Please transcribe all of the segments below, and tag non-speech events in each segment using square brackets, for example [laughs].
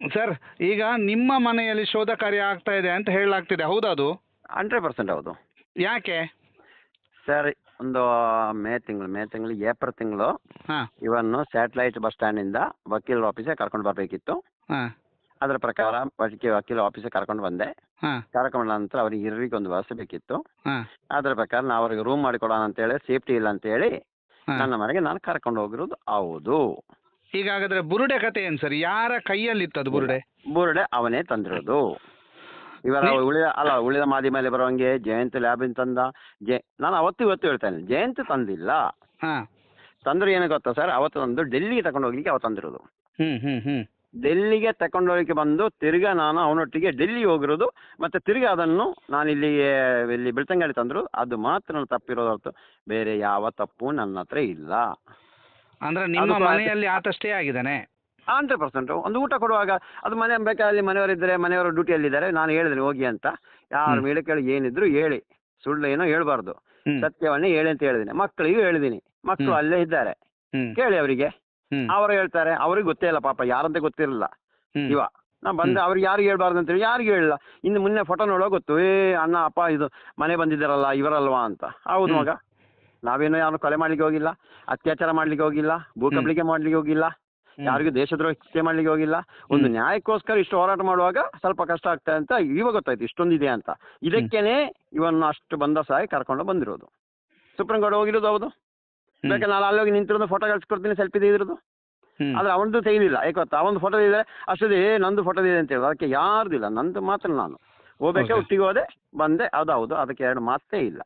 Sir ಈಗ ನಿಮ್ಮ ಮನೆಯಲ್ಲಿ ಶೋಧ ಕಾರ್ಯ ಆಗ್ತಾ ಇದೆ ಅಂತ ಹೇಳಲಾಗ್ತಿದೆ. ಹೌದಾ ಅದು ಹಂಡ್ರೆಡ್ ಪರ್ಸೆಂಟ್ ಹೌದು. ಯಾಕೆ? ಸರ್ ಒಂದು ಮೇ ತಿಂಗಳು ಮೇ ತಿಂಗಳು ಏಪ್ರಿಲ್ ತಿಂಗಳು ಹಾಂ. ಇವನ್ನು ಸ್ಯಾಟಲೈಟ್ ಬಸ್ ಸ್ಟ್ಯಾಂಡಿಂದ ವಕೀಲರ ಆಫೀಸಿಗೆ ಕರ್ಕೊಂಡು ಬರಬೇಕಿತ್ತು. ಹಾಂ. ಅದರ ಪ್ರಕಾರ ವಕೀಲ ವಕೀಲ ಆಫೀಸಿಗೆ ಕರ್ಕೊಂಡು ಬಂದೆ. ಹಾಂ. ಕರ್ಕೊಂಡ ನಂತರ ಅವ್ರಿಗೆ ಇರ್ರಿಗೆ ಒಂದು ವ್ಯವಸ್ಥೆ ಬೇಕಿತ್ತು. ಹಾಂ. ಅದರ ಪ್ರಕಾರ ನಾವು ಅವ್ರಿಗೆ ರೂಮ್ ಮಾಡಿಕೊಡೋಣ ಅಂತೇಳಿ ಸೇಫ್ಟಿ ಇಲ್ಲ ಅಂತ ಹೇಳಿ ನನ್ನ ಮನೆಗೆ ನಾನು ಕರ್ಕೊಂಡು ಹೋಗಿರೋದು ಹೌದು. ಈಗ ಹಾಗಾದ್ರೆ ಬುರುಡೆ ಕತೆ ಏನು ಸರ್? ಯಾರ ಕೈಯಲ್ಲಿತ್ತು ಅದು ಬುರುಡೆ? ಬುರುಡೆ ಅವನೇ ತಂದಿರೋದು. ಇವಾಗ ಉಳಿದ ಅಲ್ಲ ಉಳಿದ ಮಾದಿ ಮೇಲೆ ಬರೋಂಗೆ ಜಯಂತ್ ಲ್ಯಾಬಿನ್ ತಂದ. ಜಯ ನಾನು ಅವತ್ತು ಇವತ್ತು ಹೇಳ್ತೇನೆ ಜಯಂತ್ ತಂದಿಲ್ಲ. ತಂದ್ರೆ ಏನು ಗೊತ್ತಾ ಸರ್? ಅವತ್ತು ತಂದು ಡೆಲ್ಲಿಗೆ ತಕೊಂಡು ಹೋಗ್ಲಿಕ್ಕೆ ಅವತ್ತು ತಂದಿರೋದು. ಡೆಲ್ಲಿಗೆ ತಕೊಂಡು ಹೋಗ್ಲಿಕ್ಕೆ ಬಂದು ತಿರ್ಗಾ ನಾನು ಅವನೊಟ್ಟಿಗೆ ಡೆಲ್ಲಿ ಹೋಗಿರೋದು ಮತ್ತೆ ತಿರ್ಗಾ ಅದನ್ನು ನಾನು ಇಲ್ಲಿಗೆ ಇಲ್ಲಿ ಬೆಳ್ತಂಗಡಿ ತಂದ್ರು. ಅದು ಮಾತ್ರ ತಪ್ಪಿರೋದು ಹೊರತು ಬೇರೆ ಯಾವ ತಪ್ಪು ನನ್ನ ಹತ್ರ ಇಲ್ಲ. ಅಂದ್ರೆ ನಿಮ್ಮ ಅದು ಮನೆಯಲ್ಲಿ ಆತ ಸ್ಟೇ ಆಗಿದ್ದಾನೆ. ಹಂಡ್ರೆಡ್ ಪರ್ಸೆಂಟ್ ಒಂದು ಊಟ ಕೊಡುವಾಗ ಅದು ಮನೆ ಬೇಕಾದಲ್ಲಿ ಮನೆಯವರಿದ್ದರೆ ಮನೆಯವರು ಡ್ಯೂಟಿಯಲ್ಲಿದ್ದಾರೆ ನಾನು ಹೇಳಿದ್ರೆ ಹೋಗಿ ಅಂತ. ಯಾರು ಹ್ಮ್. ಮೇಲೆ ಕೇಳಿ ಏನಿದ್ರು ಹೇಳಿ. ಸುಳ್ಳು ಏನೋ ಹೇಳ್ಬಾರ್ದು. ಸತ್ಯವನ್ನೇ ಹೇಳಿ ಅಂತ ಹೇಳಿದ್ದೀನಿ. ಮಕ್ಕಳಿಗೂ ಹೇಳಿದ್ದೀನಿ. ಮಕ್ಕಳು ಹ್ಮ್. ಅಲ್ಲೇ ಇದ್ದಾರೆ. ಕೇಳಿ ಅವರಿಗೆ. ಅವರು ಹೇಳ್ತಾರೆ ಅವ್ರಿಗೆ ಗೊತ್ತೇ ಇಲ್ಲ ಪಾಪ ಯಾರಂತ ಗೊತ್ತಿರಲಿಲ್ಲ ಇವ. ನಾ ಬಂದೆ ಹ್ಮ್. ಅವ್ರಿಗೆ ಯಾರಿಗೆ ಹೇಳ್ಬಾರ್ದು ಅಂತೇಳಿ ಯಾರಿಗೂ ಹೇಳಿಲ್ಲ. ಇನ್ನು ಮುನ್ನೆ ಫೋಟೋ ನೋಡೋ ಗೊತ್ತು ಏ ಅಣ್ಣ ಅಪ್ಪ ಇದು ಮನೆ ಬಂದಿದ್ದಾರಲ್ಲ ಇವರಲ್ವಾ ಅಂತ. ಹೌದು ಹ್ಮ್. ಮಗ. ನಾವೇನೋ ಯಾರು ಕೊಲೆ ಮಾಡ್ಲಿಕ್ಕೆ ಹೋಗಿಲ್ಲ ಅತ್ಯಾಚಾರ ಮಾಡ್ಲಿಕ್ಕೆ ಹೋಗಿಲ್ಲ ಭೂ ಹ್ಮ್. ಮಾಡ್ಲಿಕ್ಕೆ ಹೋಗಿಲ್ಲ ಯಾರಿಗೂ ದೇಶದ್ರೋಹ ಶಿಕ್ಷೆ ಮಾಡ್ಲಿಕ್ಕೆ ಹೋಗಿಲ್ಲ. ಒಂದು ನ್ಯಾಯಕ್ಕೋಸ್ಕರ ಇಷ್ಟು ಹೋರಾಟ ಮಾಡುವಾಗ ಸ್ವಲ್ಪ ಕಷ್ಟ ಆಗ್ತದೆ ಅಂತ ಇವಾಗ ಗೊತ್ತಾಯ್ತು ಇಷ್ಟೊಂದಿದೆ ಅಂತ. ಇದಕ್ಕೇನೆ ಇವನ್ನ ಅಷ್ಟು ಬಂದ ಬಂದಸಾಗಿ ಕರ್ಕೊಂಡು ಬಂದಿರೋದು. ಸುಪ್ರೀಂ ಕೋರ್ಟ್ ಹೋಗಿರೋದು ಹೌದು. ಬೇಕಾದ್ರೆ ನಾನು ಅಲ್ಲಿ ಹೋಗಿ ನಿಂತಿರೋದು ಫೋಟೋ ಕಳ್ಸಿಕೊಡ್ತೀನಿ ಸೆಲ್ಫಿ ತೆಗೆದಿರೋದು. ಆದ್ರೆ ಅವನದು ತೆಗೆದಿಲ್ಲ ಯಾಕೆ ಗೊತ್ತಾ? ಅವನದು ಫೋಟೋ ಇದೆ ಅಷ್ಟೇ ನಂದು ಫೋಟೋ ಇದೆ ಅಂತ ಹೇಳಿ ಅದಕ್ಕೆ ಯಾರ್ದಿಲ್ಲ ನಂದು ಮಾತ್ರ ನಾನು. ಹೋಗ್ಬೇಕೆ. ಒಟ್ಟಿಗೆ ಹೋದೆ ಬಂದೆ ಅದು ಹೌದು ಅದಕ್ಕೆ ಎರಡು ಮಾತೇ ಇಲ್ಲ.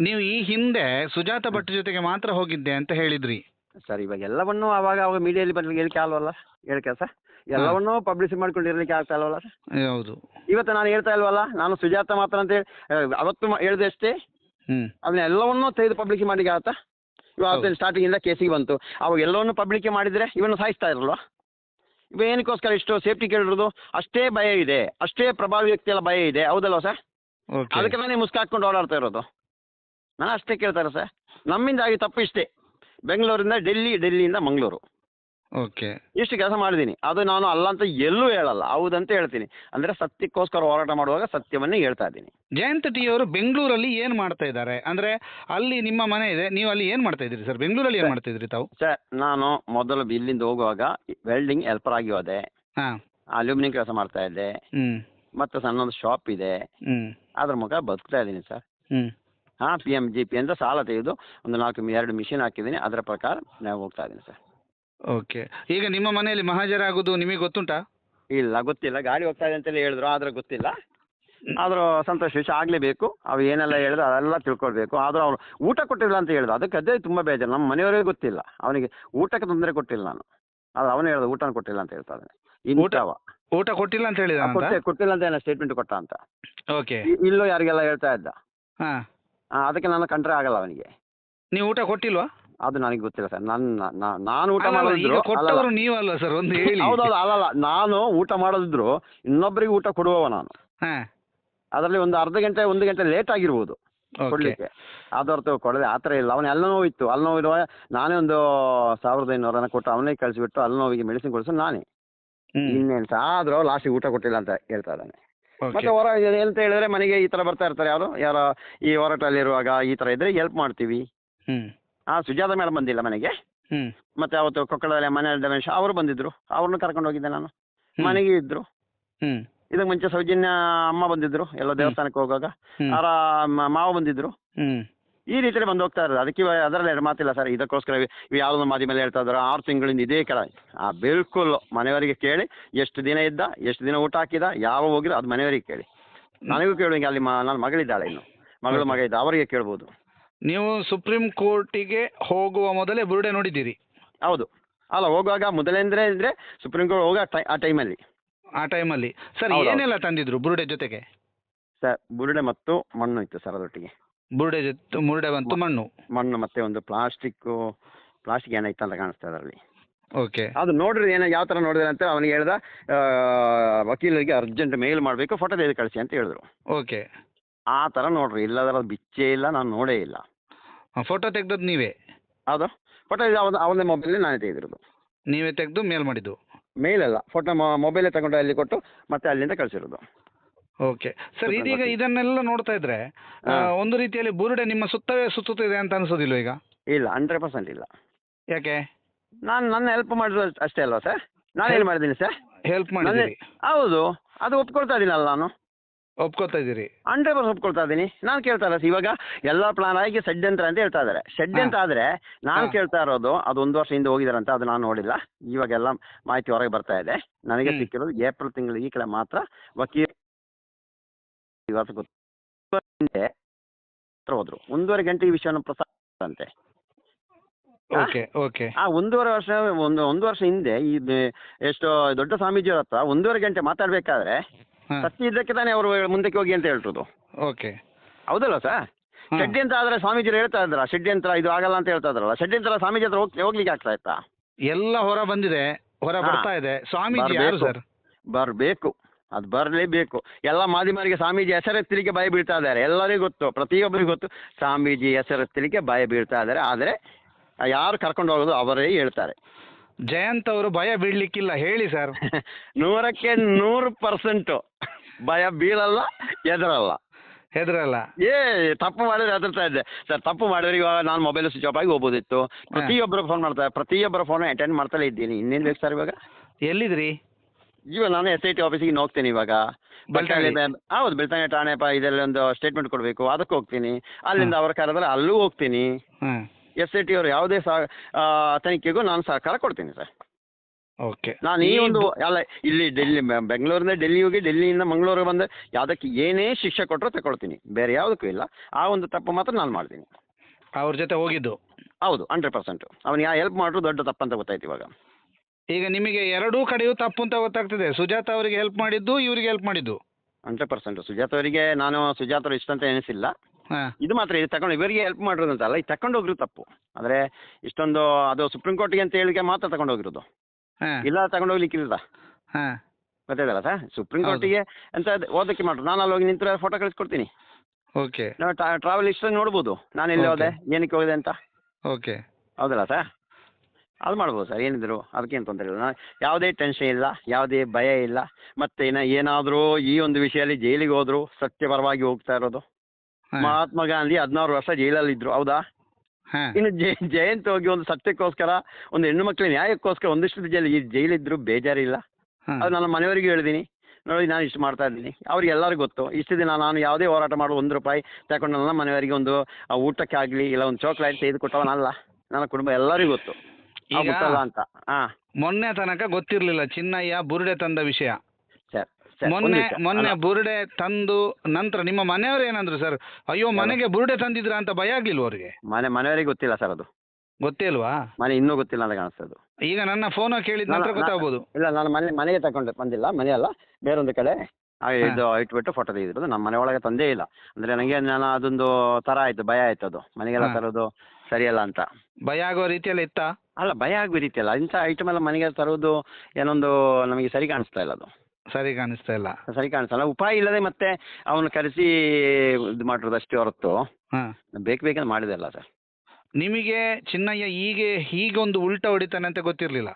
ನೀವು ಈ ಹಿಂದೆ ಸುಜಾತ ಭಟ್ ಜೊತೆಗೆ ಮಾತ್ರ ಹೋಗಿದ್ದೆ ಅಂತ ಹೇಳಿದ್ರಿ. ಸರ್ ಇವಾಗ ಎಲ್ಲವನ್ನೂ ಅವಾಗ ಅವಾಗ ಮೀಡಿಯಲ್ಲಿ ಬರ್ಲಿಕ್ಕೆ ಹೇಳಿಕೆ ಅಲ್ವಲ್ಲ ಹೇಳಿಕೆ ಸರ್ ಎಲ್ಲವನ್ನೂ ಪಬ್ಲಿಸ್ ಮಾಡ್ಕೊಂಡು ಇರಲಿಕ್ಕೆ ಆಗ್ತಾ ಇಲ್ವಲ್ಲ ಸರ್? ಹೌದು. ಇವತ್ತು ನಾನು ಹೇಳ್ತಾ ಇಲ್ವಲ್ಲ ನಾನು ಸುಜಾತ ಮಾತ್ರ ಅಂತ ಹೇಳಿ ಅವತ್ತು ಮ- ಹೇಳಿದೆ ಅಷ್ಟೇ. ಹ್ಮ್. ಅದನ್ನ ಎಲ್ಲವನ್ನೂ ತೆಗೆದು ಪಬ್ಲಿಕ್ ಮಾಡಲಿಕ್ಕೆ ಆತ? ಇವಾಗ ಸ್ಟಾರ್ಟಿಂಗ್ ಇಂದ ಕೇಸಿಗೆ ಬಂತು. ಅವಾಗ ಎಲ್ಲವನ್ನು ಪಬ್ಲಿಕ್ ಮಾಡಿದ್ರೆ ಇವನ್ನು ಸಾಯಿಸ್ತಾ ಇರಲ್ವ? ಇವ ಏನಕ್ಕೋಸ್ಕರ ಇಷ್ಟು ಸೇಫ್ಟಿ ಕೇಳಿರೋದು ಅಷ್ಟೇ ಭಯ ಇದೆ. ಅಷ್ಟೇ ಪ್ರಭಾವಿ ವ್ಯಕ್ತಿಯೆಲ್ಲ ಭಯ ಇದೆ. ಹೌದಲ್ವಾ ಸರ್? ಓಕೆ ಅದಕ್ಕೆ ನಾನೇ ಮುಸ್ಕಾಕೊಂಡು ಹಾಕ್ಕೊಂಡು ಓಡಾಡ್ತಾ ಇರೋದು. ನಾನು ಅಷ್ಟೇ ಕೇಳ್ತಾರೆ ಸರ್. ನಮ್ಮಿಂದ ಆಗಿ ತಪ್ಪು ಇಷ್ಟೇ. ಬೆಂಗಳೂರಿಂದ ಡೆಲ್ಲಿ ಡೆಲ್ಲಿಯಿಂದ ಮಂಗಳೂರು. ಓಕೆ. ಇಷ್ಟು ಕೆಲಸ ಮಾಡಿದ್ದೀನಿ. ಅದು ನಾನು ಅಲ್ಲ ಅಂತ ಎಲ್ಲೂ ಹೇಳಲ್ಲ. ಹೌದಂತ ಹೇಳ್ತೀನಿ. ಅಂದರೆ ಸತ್ಯಕ್ಕೋಸ್ಕರ ಹೋರಾಟ ಮಾಡುವಾಗ ಸತ್ಯವನ್ನೇ ಹೇಳ್ತಾ ಇದ್ದೀನಿ. ಜಯಂತ ಟಿ ಅವರು ಬೆಂಗಳೂರಲ್ಲಿ ಏನ್ ಮಾಡ್ತಾ ಇದ್ದಾರೆ? ಅಂದ್ರೆ ಅಲ್ಲಿ ನಿಮ್ಮ ಮನೆ ಇದೆ. ನೀವು ಅಲ್ಲಿ ಏನ್ ಮಾಡ್ತಾ ಇದ್ದೀರಿ ಸರ್? ಬೆಂಗಳೂರಲ್ಲಿ ಏನ್ ಮಾಡ್ತಾ ಇದ್ದೀರಿ ತಾವು? ಸರ್ ನಾನು ಮೊದಲು ಇಲ್ಲಿಂದ ಹೋಗುವಾಗ ವೆಲ್ಡಿಂಗ್ ಹೆಲ್ಪರ್ ಆಗಿ ಹೋದೆ. ಹಾ. ಅಲ್ಯೂಮಿನಿಯಂ ಕೆಲಸ ಮಾಡ್ತಾ ಇದ್ದೆ. ಹ್ಞೂ ಮತ್ತು ಸಣ್ಣೊಂದು ಶಾಪ್ ಇದೆ. ಅದ್ರ ಮುಖ ಬದುಕ್ತಾ ಇದ್ದೀನಿ ಸರ್. ಹ್ಮ್. ಹಾಂ ಪಿ ಎಂ ಜಿ ಪಿ ಅಂತ ಸಾಲ ತೆಗೆದು ಒಂದು ನಾಲ್ಕು ಎರಡು ಮಿಷಿನ್ ಹಾಕಿದ್ದೀನಿ. ಅದರ ಪ್ರಕಾರ ನಾವು ಹೋಗ್ತಾ ಇದ್ದೀನಿ ಸರ್ ಓಕೆ ಈಗ ನಿಮ್ಮ ಮನೆಯಲ್ಲಿ ಮಹಾಜರಾಗೋದು ನಿಮಗೆ ಗೊತ್ತುಂಟಾ? ಇಲ್ಲ ಗೊತ್ತಿಲ್ಲ. ಗಾಡಿ ಹೋಗ್ತಾ ಇದೆ ಅಂತೇಳಿ ಹೇಳಿದ್ರು ಆದ್ರೆ ಗೊತ್ತಿಲ್ಲ. ಆದರೂ ಸಂತೋಷ ವಿಷಯ ಆಗಲೇಬೇಕು. ಅವು ಏನೆಲ್ಲ ಹೇಳಿದ್ರು ಅದೆಲ್ಲ ತಿಳ್ಕೊಳ್ಬೇಕು. ಆದರೂ ಅವ್ರು ಊಟ ಕೊಟ್ಟಿಲ್ಲ ಅಂತ ಹೇಳಿದ್ರು. ಅದಕ್ಕೆ ಅದೇ ತುಂಬ ಬೇಜಾರು. ನಮ್ಮ ಮನೆಯವರಿಗೆ ಗೊತ್ತಿಲ್ಲ. ಅವನಿಗೆ ಊಟಕ್ಕೆ ತೊಂದರೆ ಕೊಟ್ಟಿಲ್ಲ ನಾನು. ಅದು ಅವನು ಹೇಳಿದ ಊಟನ ಕೊಟ್ಟಿಲ್ಲ ಅಂತ ಹೇಳ್ತಾ ಇದ್ದಾನೆ. ಇಂಥವ ಊಟ ಕೊಟ್ಟಿಲ್ಲ ಅಂತ ಹೇಳಿದ ಕೊಟ್ಟೆ ಕೊಟ್ಟಿಲ್ಲ ಅಂತ ಏನೋ ಸ್ಟೇಟ್ಮೆಂಟ್ ಕೊಟ್ಟ ಅಂತ? ಓಕೆ ಇಲ್ಲೂ ಯಾರಿಗೆಲ್ಲ ಹೇಳ್ತಾ ಇದ್ದ? ಹಾ. ಆ, ಅದಕ್ಕೆ ನಾನು ಕಂಡ್ರೆ ಆಗಲ್ಲ ಅವನಿಗೆ. ನೀವು ಊಟ ಕೊಟ್ಟಿಲ್ವಾ? ಅದು ನನಗೆ ಗೊತ್ತಿಲ್ಲ ಸರ್. ನನ್ನ ನಾ- ನಾನು ಊಟ ಈಗ ಮಾಡೋದಿದ್ರು ಕೊಟ್ಟವರು ನೀವಲ್ವಾ ಸರ್ ಒಂದು [laughs] ಹೇಳಿ. ಹೌದೌದು ಅಲ್ಲಲ್ಲ. ನಾನು ಊಟ ಮಾಡೋದಿದ್ರು ಇನ್ನೊಬ್ಬರಿಗೆ ಊಟ ಕೊಡುವವ ನಾನು. ಹಾ. ಅದರಲ್ಲಿ ಒಂದು ಅರ್ಧ ಗಂಟೆ ಒಂದು ಗಂಟೆ ಲೇಟ್ ಆಗಿರ್ಬೋದು ಓಕೆ ಕೊಡ್ಲಿಕ್ಕೆ. ಅದು ಅರ್ಥ ಕೊಡದೆ ಆ ಥರ ಇಲ್ಲ. ಅವನು ಎಲ್ಲ ನೋವು ಇತ್ತು ಅಲ್ಲಿ ನೋವು ಇರುವ ನಾನೇ ಒಂದು ಸಾವಿರದ ಐನೂರನ್ನ ಕೊಟ್ಟು ಅವನೇ ಕಳಿಸಿಬಿಟ್ಟು ಅಲ್ಲಿ ನೋವಿಗೆ ಮೆಡಿಸಿನ್ ಕೊಡಿಸ್ ನಾನೇ. ಹ್ಮ್. ಇನ್ನೇನು ಸಹ ಆದರೂ ಲಾಸ್ಟಿಗೆ ಊಟ ಕೊಟ್ಟಿಲ್ಲ ಅಂತ ಹೇಳ್ತಾ ಇದ್ದಾನೆ. ಮತ್ತೆ ಹೊರ ಎಂತ ಹೇಳಿದ್ರೆ ಮನೆಗೆ ಈ ತರ ಬರ್ತಾ ಇರ್ತಾರೆ ಯಾರು? ಯಾರ ಈ ಹೋರಾಟದಲ್ಲಿರುವಾಗ ಈ ತರ ಇದ್ರೆ ಹೆಲ್ಪ್ ಮಾಡ್ತೀವಿ. ಆ ಸುಜಾತ ಮೇಡಮ್ ಬಂದಿಲ್ಲ ಮನೆಗೆ. ಹ್ಮ್. ಮತ್ತೆ ಅವತ್ತು ಕೊಕ್ಕಳದಲ್ಲಿ ಮನೆ ರಮೇಶ್ ಅವರು ಬಂದಿದ್ರು. ಅವ್ರನ್ನ ಕರ್ಕೊಂಡು ಹೋಗಿದ್ದೆ ನಾನು. ಮನೆಗೆ ಇದ್ರು. ಹ್ಮ್. ಇದಕ್ಕೆ ಮುಂಚೆ ಸೌಜನ್ಯ ಅಮ್ಮ ಬಂದಿದ್ರು. ಎಲ್ಲ ದೇವಸ್ಥಾನಕ್ಕೆ ಹೋಗುವಾಗ. ಅವರ ಮಾವ ಬಂದಿದ್ರು. ಹ್ಮ್. ಈ ರೀತಿಯಲ್ಲಿ ಬಂದು ಹೋಗ್ತಾ ಇರೋದು. ಅದಕ್ಕೆ ಅದರಲ್ಲಿ ಎರಡು ಮಾತಿಲ್ಲ ಸರ್. ಇದಕ್ಕೋಸ್ಕರ ಯಾವ್ದೊಂದು ಇವ್ ಯಾವುದೋ ಮಾದಿ ಮೇಲೆ ಹೇಳ್ತಾ ಇದ್ದಾರೆ. ಆರು ತಿಂಗಳಿಂದ ಇದೇ ಕೆಲ ಆ ಬಿಲ್ಕುಲ್ ಮನೆಯವರಿಗೆ ಕೇಳಿ ಎಷ್ಟು ದಿನ ಇದ್ದ ಎಷ್ಟು ದಿನ ಊಟ ಹಾಕಿದ ಯಾವ ಹೋಗಿದ ಅದು ಮನೆಯವರಿಗೆ ಕೇಳಿ. ನನಗೂ ಕೇಳುವಂಗೆ ಅಲ್ಲಿ ನನ್ನ ಮಗಳಿದ್ದಾಳೆ ಇನ್ನು. ಮಗಳು ಮಗ ಇದ್ದ ಅವರಿಗೆ ಕೇಳ್ಬೋದು. ನೀವು ಸುಪ್ರೀಂ ಕೋರ್ಟಿಗೆ ಹೋಗುವ ಮೊದಲೇ ಬುರುಡೆ ನೋಡಿದ್ದೀರಿ? ಹೌದು. ಅಲ್ಲ ಹೋಗುವಾಗ ಮೊದಲೇಂದ್ರೆ ಅಂದರೆ ಸುಪ್ರೀಂ ಕೋರ್ಟ್ ಹೋಗೋ ಟೈ ಆ ಟೈಮಲ್ಲಿ. ಆ ಟೈಮಲ್ಲಿ. ಸರ್ ಹೌದೌದು. ಏನೆಲ್ಲ ತಂದಿದ್ರು ಬುರುಡೆ ಜೊತೆಗೆ? ಸರ್ ಬುರುಡೆ ಮತ್ತು ಮಣ್ಣು ಇತ್ತು ಸರ್ ಅದರೊಟ್ಟಿಗೆ. ಬುರುಡೆ ಜೊತೆ ಮುರುಡೆ ಬಂತು ಮಣ್ಣು. ಮಣ್ಣು. ಮತ್ತೆ ಒಂದು ಪ್ಲಾಸ್ಟಿಕ್ ಪ್ಲಾಸ್ಟಿಕ್ ಏನೋ ಇತ್ತಂತ ಕಾಣಿಸ್ತಾ ಅದರಲ್ಲಿ ಓಕೆ. ಅದು ನೋಡ್ರಿ ಏನೋ ಯಾವ ಥರ ನೋಡಿದ್ರೆ ಅಂತ ಅವನಿಗೆ ಹೇಳ್ದ ವಕೀಲರಿಗೆ ಅರ್ಜೆಂಟ್ ಮೇಲ್ ಮಾಡಬೇಕು ಫೋಟೋ ತೆಗೆದು ಕಳಿಸಿ ಅಂತ ಹೇಳಿದ್ರು. ಓಕೆ. ಆ ಥರ ನೋಡ್ರಿ ಇಲ್ಲದರ ಬಿಚ್ಚೇ ಇಲ್ಲ ನಾನು ನೋಡೇ ಇಲ್ಲ. ಫೋಟೋ ತೆಗ್ದದ್ದು ನೀವೇ? ಹೌದು. ಫೋಟೋ ಇದು ಅವನ ಅವನ ಮೊಬೈಲಲ್ಲಿ ನಾನೇ ತೆಗೆದಿರೋದು. ನೀವೇ ತೆಗೆದು ಮೇಲ್ ಮಾಡಿದ್ದು? ಮೇಲ್ ಅಲ್ಲ ಫೋಟೋ ಮೊಬೈಲೇ ತಗೊಂಡು ಅಲ್ಲಿ ಕೊಟ್ಟು ಮತ್ತೆ ಅಲ್ಲಿಂದ ಕಳಿಸಿರೋದು. ಓಕೆ. ಸರ್ ಇದೀಗ ಇದನ್ನೆಲ್ಲ ನೋಡ್ತಾ ಇದ್ರೆ ಆ, ಹಾ. ಒಂದು ರೀತಿಯಲ್ಲಿ ಬುರುಡೆ ನಿಮ್ಮ ಸುತ್ತವೇ ಸುತ್ತುತ್ತಿದೆ ಅಂತ ಅನ್ಸೋದಿಲ್ಲ ಈಗ? ಇಲ್ಲ ಹಂಡ್ರೆಡ್ ಪರ್ಸೆಂಟ್ ಇಲ್ಲ. ಯಾಕೆ? ನಾನು ನನ್ನ ಹೆಲ್ಪ್ ಮಾಡಿದ್ರು ಅಷ್ಟೇ ಅಲ್ವಾ ಸರ್ ನಾನು ಏನು ಮಾಡಿದ್ದೀನಿ ಸರ್ ಹೆಲ್ಪ್ ಮಾಡಿದ್ದೀರಿ. ಹೌದು ಅದು ಒಪ್ಕೊಳ್ತಾ ಇದ್ದೀನಲ್ಲ ನಾನು. ಒಪ್ಕೊತಾ ಇದ್ದೀರಿ. ಹಂಡ್ರೆಡ್ ಪರ್ಸೆಂಟ್ ಒಪ್ಕೊಳ್ತಾ ಇದ್ದೀನಿ. ನಾನು ಕೇಳ್ತಾ ಇಲ್ಲ ಇವಾಗ ಎಲ್ಲ ಪ್ಲಾನ್ ಆಗಿ ಷಡ್ಯಂತ್ರ ಅಂತ ಹೇಳ್ತಾ ಇದ್ದಾರೆ. ಷಡ್ಯಂತ್ರ ಆದ್ರೆ ನಾನು ಹಾ. ಕೇಳ್ತಾ ಇರೋದು ಅದು ಒಂದು ವರ್ಷ ಹಿಂದೆ ಹೋಗಿದಾರಂತ ಅದು ನಾನು ನೋಡಿಲ್ಲ. ಇವಾಗೆಲ್ಲ ಮಾಹಿತಿ ಹೊರಗೆ ಬರ್ತಾ ಇದೆ. ನನಗೆ ಹ್ಮ್. ಸಿಕ್ಕಿರೋದು ಏಪ್ರಿಲ್ ತಿಂಗಳು ಈ ಕಡೆ ಮಾತ್ರ ವಕೀಲ ಇವತ್ತು ಗೊತ್ತು ಹಿಂದೆ ಹತ್ರ ಹೋದ್ರು. ಒಂದೂವರೆ ಗಂಟೆ ಈ ವಿಷಯವನ್ನು ಪ್ರಸಾರ ಅಂತೆ ಹಾ? Okay okay. ಆ ಒಂದೂವರೆ ವರ್ಷ ಒಂದು ಒಂದು ವರ್ಷ ಹಿಂದೆ ಈ ಎಷ್ಟೋ ದೊಡ್ಡ ಸ್ವಾಮೀಜಿಯವ್ರ ಹತ್ರ ಒಂದೂವರೆ ಗಂಟೆ ಮಾತಾಡ್ಬೇಕಾದ್ರೆ ಸತ್ಯ ಇದ್ದಕ್ಕೆ ತಾನೇ ಅವರು ಮುಂದಕ್ಕೆ ಹೋಗಿ ಅಂತ ಹೇಳ್ತದ್ದು. ಓಕೆ. ಹೌದಲ್ಲ ಸರ್. ಷಡ್ಯಂತ್ರ ಆದ್ರೆ ಸ್ವಾಮೀಜಿ ಹೇಳ್ತಾ ಇದ್ರ ಷಡ್ಯಂತ್ರ ಇದು ಆಗಲ್ಲ ಅಂತ ಹೇಳ್ತಾ ಇದ್ರಲ್ಲ ಷಡ್ಯಂತ್ರ ಸ್ವಾಮೀಜಿ ಹತ್ರ ಹೋಗ್ ಹೋಗ್ಲಿಕ್ಕೆ ಆಗ್ತಾ ಇತ್ತಾ? ಎಲ್ಲ ಹೊರ ಬಂದಿದೆ ಹೊರ ಬರ್ತಾ ಇದೆ. ಸ್ವಾಮೀಜಿ ಯಾರು. ಸರ್? ಬರಬೇಕು. ಅದು ಬರಲೇಬೇಕು. ಎಲ್ಲ ಮಾಧ್ಯಮರಿಗೆ ಸ್ವಾಮೀಜಿ ಹೆಸರೆತ್ತಲಿಕ್ಕೆ ಭಯ ಬೀಳ್ತಾ ಇದ್ದಾರೆ. ಎಲ್ಲರಿಗೂ ಗೊತ್ತು ಪ್ರತಿಯೊಬ್ಬರಿಗೂ ಗೊತ್ತು. ಸ್ವಾಮೀಜಿ ಹೆಸರೆತ್ತಲಿಕ್ಕೆ ಭಯ ಬೀಳ್ತಾ ಇದ್ದಾರೆ. ಆದರೆ ಯಾರು ಕರ್ಕೊಂಡು ಹೋಗೋದು ಅವರೇ ಹೇಳ್ತಾರೆ. ಜಯಂತ್ ಅವರು ಭಯ ಬೀಳಲಿಕ್ಕಿಲ್ಲ. ಹೇಳಿ ಸರ್. [laughs] ನೂರಕ್ಕೆ ನೂರು ಪರ್ಸೆಂಟು ಭಯ ಬೀಳಲ್ಲ ಎದರಲ್ಲ ಹೆದರಲ್ಲ. ಏ ತಪ್ಪು ಮಾಡಿದ್ರೆ ಹೆದರ್ತಾ ಇದ್ದೆ. ಸರ್ ತಪ್ಪು ಮಾಡಿದ್ರೆ ಇವಾಗ ನಾನು ಮೊಬೈಲ್ ಸ್ವಿಚ್ ಆಫ್ ಆಗಿ ಹೋಗ್ಬೋದಿತ್ತು ಪ್ರತಿಯೊಬ್ಬರು ಫೋನ್ ಮಾಡ್ತಾರೆ. ಪ್ರತಿಯೊಬ್ಬರ ಫೋನ್ ಅಟೆಂಡ್ ಮಾಡ್ತಲೇ ಇದ್ದೀನಿ. ಇನ್ನೇನು ಬೇಕು ಸರ್ ಇವಾಗ? ಎಲ್ಲಿದ್ರಿ? ಇವಾಗ ನಾನು ಎಸ್ ಐ ಟಿ ಆಫೀಸಿಗೆ ಹೋಗ್ತೀನಿ ಇವಾಗ. ಬೆಳ್ತಂಗಡಿ? ಹೌದು ಬೆಳ್ತಂಗಡಿ ಠಾಣೆ ಪ ಇದರಲ್ಲಿ ಒಂದು ಸ್ಟೇಟ್ಮೆಂಟ್ ಕೊಡಬೇಕು. ಅದಕ್ಕೆ ಹೋಗ್ತೀನಿ. ಅಲ್ಲಿಂದ ಅವರ ಕರೆದ್ರೆ ಅಲ್ಲೂ ಹೋಗ್ತೀನಿ. ಎಸ್ ಐ ಟಿ ಅವರು ಯಾವುದೇ ಸಹ ತನಿಖೆಗೂ ನಾನು ಸಹಕಾರ ಕೊಡ್ತೀನಿ ಸರ್. ಓಕೆ. ನಾನು ಈ ಒಂದು ಅಲ್ಲ ಇಲ್ಲಿ ಡೆಲ್ಲಿ ಬೆಂಗಳೂರಿಂದ ಡೆಲ್ಲಿ ಹೋಗಿ ಡೆಲ್ಲಿಯಿಂದ ಮಂಗಳೂರಿಗೆ ಬಂದು ಯಾವುದಕ್ಕೆ ಏನೇ ಶಿಕ್ಷೆ ಕೊಟ್ಟರೂ ತಗೊಳ್ತೀನಿ. ಬೇರೆ ಯಾವುದಕ್ಕೂ ಇಲ್ಲ. ಆ ಒಂದು ತಪ್ಪು ಮಾತ್ರ ನಾನು ಮಾಡ್ತೀನಿ. ಅವ್ರ ಜೊತೆ ಹೋಗಿದ್ದು. ಹೌದು ಹಂಡ್ರೆಡ್ ಪರ್ಸೆಂಟು ಯಾ ಹೆಲ್ಪ್ ಮಾಡಿದ್ರು ದೊಡ್ಡ ತಪ್ಪಂತ ಗೊತ್ತಾಯ್ತು ಇವಾಗ. ಈಗ ನಿಮಗೆ ಎರಡೂ ಕಡೆಯೂ ತಪ್ಪು ಅಂತ ಗೊತ್ತಾಗ್ತದೆ. ಸುಜಾತ ಅವರಿಗೆ ಹೆಲ್ಪ್ ಮಾಡಿದ್ದು ಇವರಿಗೆ ಹೆಲ್ಪ್ ಮಾಡಿದ್ದು. Hundred percent. ಸುಜಾತ ಅವರಿಗೆ ನಾನು ಸುಜಾತ ಅವರು ಇಷ್ಟಂತ ಎನಿಸಿಲ್ಲ ಹಾಂ. ಇದು ಮಾತ್ರ ಇದು ತಗೊಂಡು ಇವರಿಗೆ ಹೆಲ್ಪ್ ಮಾಡಿರೋದಂತಲ್ಲ ಅಂತ ಅಲ್ಲ ಇದು ತಗೊಂಡು ಹೋಗಿರೋ ತಪ್ಪು. ಆದ್ರೆ ಇಷ್ಟೊಂದು ಅದು ಸುಪ್ರೀಂ ಕೋರ್ಟ್ಗೆ ಅಂತ ಹೇಳಿಕೆ ಮಾತ್ರ ತಗೊಂಡು ಹೋಗಿರೋದು. ಹಾಂ. ಇಲ್ಲ ತಗೊಂಡು ಹೋಗ್ಲಿಕ್ಕಿಲ್ಲ ಹಾಂ. ಗೊತ್ತಾಯ್ತಲ್ಲ ಸರ್? ಸುಪ್ರೀಂ. ಕೋರ್ಟಿಗೆ ಅಂತ ಓದಕ್ಕೆ ಮಾಡ್ರು ನಾನು ಅಲ್ಲಿ ಹೋಗಿ ನಿಂತ್ರ ಫೋಟೋ ಕಳಿಸ್ಕೊಡ್ತೀನಿ. ಓಕೆ. ನಾವು ಟ್ರಾವೆಲ್ ಹಿಸ್ಟ್ರಿ ನೋಡ್ಬೋದು. ನಾನು ಎಲ್ಲಿ ಹೋದೆ ಏನಕ್ಕೆ ಹೋಗಿದೆ ಅಂತ. ಓಕೆ. ಹೌದಲ್ಲ ಸರ್? ಅದು ಮಾಡ್ಬೋದು ಸರ್ ಏನಿದ್ರು ಅದಕ್ಕೇನು ತೊಂದರೆ ಇಲ್ಲ. ಯಾವುದೇ ಟೆನ್ಷನ್ ಇಲ್ಲ ಯಾವುದೇ ಭಯ ಇಲ್ಲ. ಮತ್ತೆ ಇನ್ನು ಏನಾದರೂ ಈ ಒಂದು ವಿಷಯದಲ್ಲಿ ಜೈಲಿಗೆ ಹೋದ್ರು ಸತ್ಯಪರವಾಗಿ ಹೋಗ್ತಾ ಇರೋದು. ಮಹಾತ್ಮ ಗಾಂಧಿ ಹದಿನಾರು ವರ್ಷ ಜೈಲಲ್ಲಿ ಇದ್ರು ಹೌದಾ? ಇನ್ನು ಜಯ ಜಯಂತ್ ಹೋಗಿ ಒಂದು ಸತ್ಯಕ್ಕೋಸ್ಕರ ಒಂದು ಹೆಣ್ಣು ಮಕ್ಕಳ ನ್ಯಾಯಕ್ಕೋಸ್ಕರ ಒಂದಿಷ್ಟು ಜೈಲು ಈ ಜೈಲಿದ್ರು ಬೇಜಾರಿಲ್ಲ. ಅದು ನನ್ನ ಮನೆಯವರಿಗೂ ಹೇಳಿದ್ದೀನಿ ನೋಡಿ ನಾನು ಇಷ್ಟು ಮಾಡ್ತಾ ಇದ್ದೀನಿ. ಅವ್ರಿಗೆ ಎಲ್ಲರಿಗೂ ಗೊತ್ತು. ಇಷ್ಟು ದಿನ ನಾನು ಯಾವುದೇ ಹೋರಾಟ ಮಾಡೋ ಒಂದು ರೂಪಾಯಿ ತಗೊಂಡು ನನ್ನ ಮನೆಯವರಿಗೆ ಒಂದು ಊಟಕ್ಕೆ ಆಗಲಿ ಇಲ್ಲ ಒಂದು ಚಾಕ್ಲೇಟ್ ತೆಗೆದುಕೊಟ್ಟವನಲ್ಲ ನನ್ನ ಕುಟುಂಬ ಎಲ್ಲರಿಗೂ ಗೊತ್ತು. ಈಗ ಗೊತ್ತಲ್ಲ ಅಂತ. ಹಾಂ ಮೊನ್ನೆ ತನಕ ಗೊತ್ತಿರಲಿಲ್ಲ ಚಿನ್ನಯ್ಯ ಬುರುಡೆ ತಂದ ವಿಷಯ. ಸರ್ ಸರ್, ಒಂದು ಮೊನ್ನೆ ನಿಮಿಷ. ಮೊನ್ನೆ ಅಲ್ಲ, ಬುರುಡೆ ತಂದು ನಂತರ ನಿಮ್ಮ ಮನೆಯವರು ಏನಂದ್ರು ಸರ್? ಅಯ್ಯೋ ಮನೆಗೆ ಬುರುಡೆ ತಂದಿದ್ರ ಅಂತ ಭಯ ಆಗಿಲ್ವ ಅವ್ರಿಗೆ? ಮನೆ ಮನೆಯವರಿಗೆ ಗೊತ್ತಿಲ್ಲ ಸರ್ ಅದು. ಗೊತ್ತೇ ಇಲ್ವಾ? ಮನೆ ಇನ್ನೂ ಗೊತ್ತಿಲ್ಲ ಅಂತ ಕಾಣಿಸ್ತದೆ ಈಗ ನನ್ನ ಫೋನ್ ಕೇಳಿದ ನಂತರ ಗೊತ್ತಾಗಬಹುದು ಗೊತ್ತಾಗ್ಬೋದು. ಇಲ್ಲ ನಾನು ಮನೆ ಮನೆಗೆ ತಗೊಂಡು ಬಂದಿಲ್ಲ ಮನೆ ಅಲ್ಲ ಬೇರೊಂದು ಕಡೆ ಆ, ಇದು ಇಟ್ಬಿಟ್ಟು ಫೋಟೋ ತೆಗೆದಿರೋದು. ನಮ್ಮ ಮನೆ ಒಳಗೆ ತಂದೇ ಇಲ್ಲ. ಅಂದ್ರೆ ನನಗೆ ನಾನು ಅದೊಂದು ತರ ಆಯ್ತು ಭಯ ಆಯ್ತು ಅದು. ಮನೆಗೆಲ್ಲ ಹಾ. ತರೋದು ಸರಿಯಲ್ಲ ಅಂತ. ಭಯ ಆಗೋ ರೀತಿಯಲ್ಲಿ ಇತ್ತ? ಅಲ್ಲ ಭಯ ಆಗೋ ರೀತಿಯಲ್ಲ. ಇಂಥ ಐಟಮ್ ಎಲ್ಲ ಮನೆಗೆ ತರೋದು ಏನೊಂದು ನಮಗೆ ಸರಿ ಕಾಣಿಸ್ತಾ ಇಲ್ಲ ಅದು. ಸರಿ ಕಾಣಿಸ್ತಾ ಇಲ್ಲ. ಸರಿ ಕಾಣಿಸ್ತಲ್ಲ ಉಪಾಯ ಇಲ್ಲದೆ ಮತ್ತೆ ಅವನು ಕರೆಸಿ ಇದು ಮಾಡಿರೋದು ಅಷ್ಟೇ ಹೊರತು. ಹಾ. ಬೇಕು ಬೇಕಂತ ಮಾಡಿದಲ್ಲ ಸರ್. ನಿಮಗೆ ಚಿನ್ನಯ್ಯ ಹೀಗೆ ಹೀಗೊಂದು ಉಲ್ಟಾ ಹೊಡಿತಾನೆ ಅಂತ ಗೊತ್ತಿರಲಿಲ್ಲ?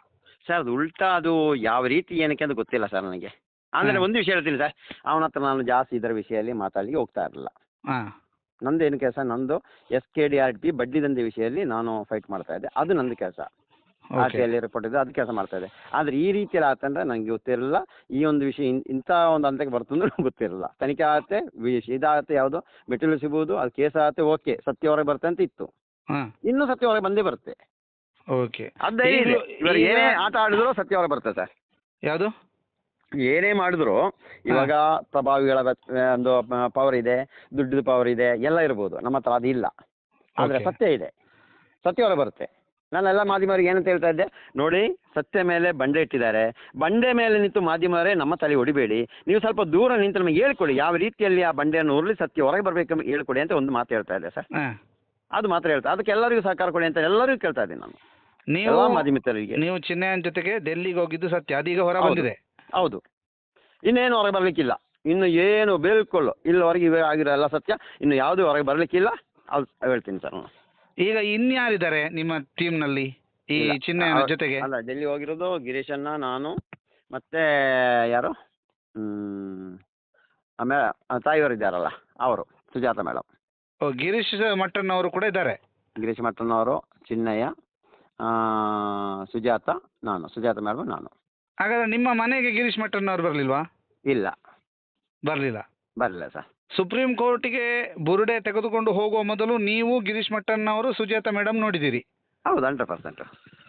ಸರ್ ಅದು ಉಲ್ಟಾ ಅದು ಯಾವ ರೀತಿ ಏನಕ್ಕೆ ಅಂತ ಗೊತ್ತಿಲ್ಲ ಸರ್ ನನಗೆ. ಅಂದರೆ ಹಾ. ಒಂದು ವಿಷಯ ಹೇಳ್ತೀನಿ ಸರ್. ಅವನ ಹತ್ರ ನಾನು ಜಾಸ್ತಿ ಇದರ ವಿಷಯದಲ್ಲಿ ಮಾತಾಡಲಿಕ್ಕೆ ಹೋಗ್ತಾ ಇರಲಿಲ್ಲ. ಹಾ. ನಂದು ಏನು ಕೆಲಸ? ನಂದು S K D R P ಬಡ್ಡಿ ದಂಧೆ ವಿಷಯದಲ್ಲಿ ನಾನು ಫೈಟ್ ಮಾಡ್ತಾ ಇದ್ದೆ. ಅದು ನಂದು ಕೆಲಸ. ಆರ್ ಓಕೆ ಟಿ ಅಲ್ಲಿ ರಿಪೋರ್ಟ್ ಇದೆ ಅದು ಕೆಲಸ ಮಾಡ್ತಾ ಇದೆ ಆದರೆ ಈ ರೀತಿಯಲ್ಲಿ ಆತಂದ್ರೆ ನನಗೆ ಗೊತ್ತಿರಲಿಲ್ಲ. ಈ ಒಂದು ವಿಷಯ ಇಂಥ ಒಂದು ಹಂತಕ್ಕೆ ಬರ್ತಂದ್ರೆ ಗೊತ್ತಿರಲಿಲ್ಲ. ತನಿಖೆ ಆಗುತ್ತೆ ಇದಾಗತ್ತೆ ಯಾವುದು ಮೆಟೀರಿಯಲ್ ಸಿಗ್ಬೋದು ಅದು ಕೇಸ್ ಆಗತ್ತೆ ಓಕೆ ಸತ್ಯ ಹೊರಗೆ ಬರುತ್ತೆ ಅಂತ ಇತ್ತು. ಇನ್ನೂ ಸತ್ಯ ಹೊರಗೆ ಬಂದೇ ಬರುತ್ತೆ. ಓಕೆ. ಅದೇ ಏನೇ ಆಟ ಆಡಿದ್ರು ಸತ್ಯ ಹೊರಗೆ ಬರುತ್ತೆ ಸರ್. ಯಾವುದು? ಏನೇ ಮಾಡಿದ್ರು ಇವಾಗ ಪ್ರಭಾವಿಗಳ ಒಂದು ಪವರ್ ಇದೆ ದುಡ್ಡು ಪವರ್ ಇದೆ ಎಲ್ಲ ಇರ್ಬೋದು. ನಮ್ಮ ಹತ್ರ ಅದು ಇಲ್ಲ. ಆದರೆ ಸತ್ಯ ಇದೆ. ಸತ್ಯ ಹೊರ ಬರುತ್ತೆ. ನಾನೆಲ್ಲ ಮಾಧ್ಯಮರಿಗೆ ಏನಂತ ಹೇಳ್ತಾ ಇದ್ದೆ? ನೋಡಿ ಸತ್ಯ ಮೇಲೆ ಬಂಡೆ ಇಟ್ಟಿದ್ದಾರೆ. ಬಂಡೆ ಮೇಲೆ ನಿಂತು ಮಾಧ್ಯಮರೇ ನಮ್ಮ ತಲೆ ಹೊಡಿಬೇಡಿ ನೀವು ಸ್ವಲ್ಪ ದೂರ ನಿಂತು ನಮಗೆ ಹೇಳ್ಕೊಡಿ. ಯಾವ ರೀತಿಯಲ್ಲಿ ಆ ಬಂಡೆಯನ್ನು ಉರುಳಿ ಸತ್ಯ ಹೊರಗೆ ಬರಬೇಕು ಹೇಳ್ಕೊಡಿ ಅಂತ ಒಂದು ಮಾತು ಹೇಳ್ತಾ ಇದ್ದೆ ಸರ್. ಅದು ಮಾತ್ರ ಹೇಳ್ತಾ ಅದಕ್ಕೆ ಎಲ್ಲರಿಗೂ ಸಹಕಾರ ಕೊಡಿ ಅಂತ ಎಲ್ಲರಿಗೂ ಕೇಳ್ತಾ ಇದ್ದೀನಿ ನಾನು. ನೀವು ಮಾಧ್ಯಮಿತರಿಗೆ ನೀವು ಚಿನ್ನೆಯ ಜೊತೆಗೆ ಡೆಲ್ಲಿಗೆ ಹೋಗಿದ್ದು ಸತ್ಯ. ಅದೀಗ ಹೊರ. ಬಂದಿದೆ. ಹೌದು. ಇನ್ನೇನು ಹೊರಗೆ ಬರಲಿಕ್ಕಿಲ್ಲ. ಇನ್ನು ಏನು ಬೇಲ್ಕೊಳ್ಳು ಇಲ್ಲಿವರೆಗೆ ಇವೆ ಆಗಿರೋ ಎಲ್ಲ ಸತ್ಯ. ಇನ್ನು ಯಾವುದೂ ಹೊರಗೆ ಬರಲಿಕ್ಕಿಲ್ಲ. ಅದು ಹೇಳ್ತೀನಿ ಸರ್ ನಾನು. ಈಗ ಇನ್ಯಾರಿದ್ದಾರೆ ನಿಮ್ಮ ಟೀಮ್ನಲ್ಲಿ ಈ ಇಲ್ಲ. ಅವ್ರು- ಜೊತೆಗೆ? ಅಲ್ಲ ಡೆಲ್ಲಿ ಹೋಗಿರೋದು ಗಿರೀಶಣ್ಣ ನಾನು ಮತ್ತೆ ಯಾರು? ಹ್ಮ್, ಆ, ತಾಯಿಯವರು ಇದ್ದಾರಲ್ಲ ಅವರು ಸುಜಾತ ಮೇಡಮ್ ಓ, ಗಿರೀಶ್ ಮಟ್ಟನ್ ಅವರು ಕೂಡ ಇದ್ದಾರೆ? ಗಿರೀಶ್ ಮಟ್ಟನವರು ಚಿನ್ನಯ್ಯ ಆ, ಸುಜಾತ ನಾನು ಸುಜಾತ ಮೇಡಮ್ ನಾನು. ಹಾಗಾದ್ರೆ ನಿಮ್ಮ ಮನೆಗೆ ಗಿರೀಶ್ ಮಟ್ಟನ್ ಅವರು ಬರಲಿಲ್ವಾ? ಇಲ್ಲ. ಬರಲಿಲ್ಲ? ಬರಲಿಲ್ಲ ಸರ್. ಸುಪ್ರೀಂ ಕೋರ್ಟ್ಗೆ ಬುರುಡೆ ತೆಗೆದುಕೊಂಡು ಹೋಗುವ ಮೊದಲು ನೀವು ಗಿರೀಶ್ ಮಟ್ಟನ್ ಅವರು ಸುಜಾತ ಮೇಡಮ್ ನೋಡಿದ್ದೀರಿ. ಹೌದು ಹಂಡ್ರೆಡ್ ಪರ್ಸೆಂಟ್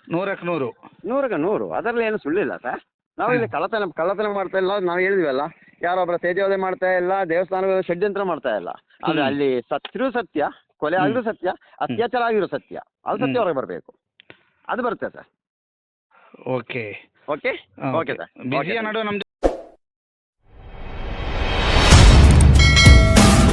ನೂರಕ್ಕೆ ನೂರು. ನೂರಕ್ಕೆ ನೂರು. ಅದರಲ್ಲಿ ಏನು ಸುಳ್ಳಿಲ್ಲ ಸರ್. ನಾವು ಇಲ್ಲಿ ಕಳ್ಳತನ ಕಳ್ಳತನ ಮಾಡ್ತಾ ಇಲ್ಲ ನಾವು ಹೇಳಿದ್ವಲ್ಲ. ಯಾರೊಬ್ಬರ ತೇಜೋದೆ ಮಾಡ್ತಾ ಇಲ್ಲ ದೇವಸ್ಥಾನಗಳ ಷಡ್ಯಂತ್ರ ಮಾಡ್ತಾ ಇಲ್ಲ. ಆದ್ರೆ ಅಲ್ಲಿ ಸತ್ರು ಸತ್ಯ ಕೊಲೆ ಆಗಿರೋ ಸತ್ಯ ಅತ್ಯಾಚಾರ ಆಗಿರೋ ಸತ್ಯ. ಅದು ಸತ್ಯ. ಹೊರಗೆ ಬರಬೇಕು. ಅದು ಬರುತ್ತೆ sir. Okay. Okay okay sir ಬಿಸಿಯ ನಡುವೆ ನಮ್ಮ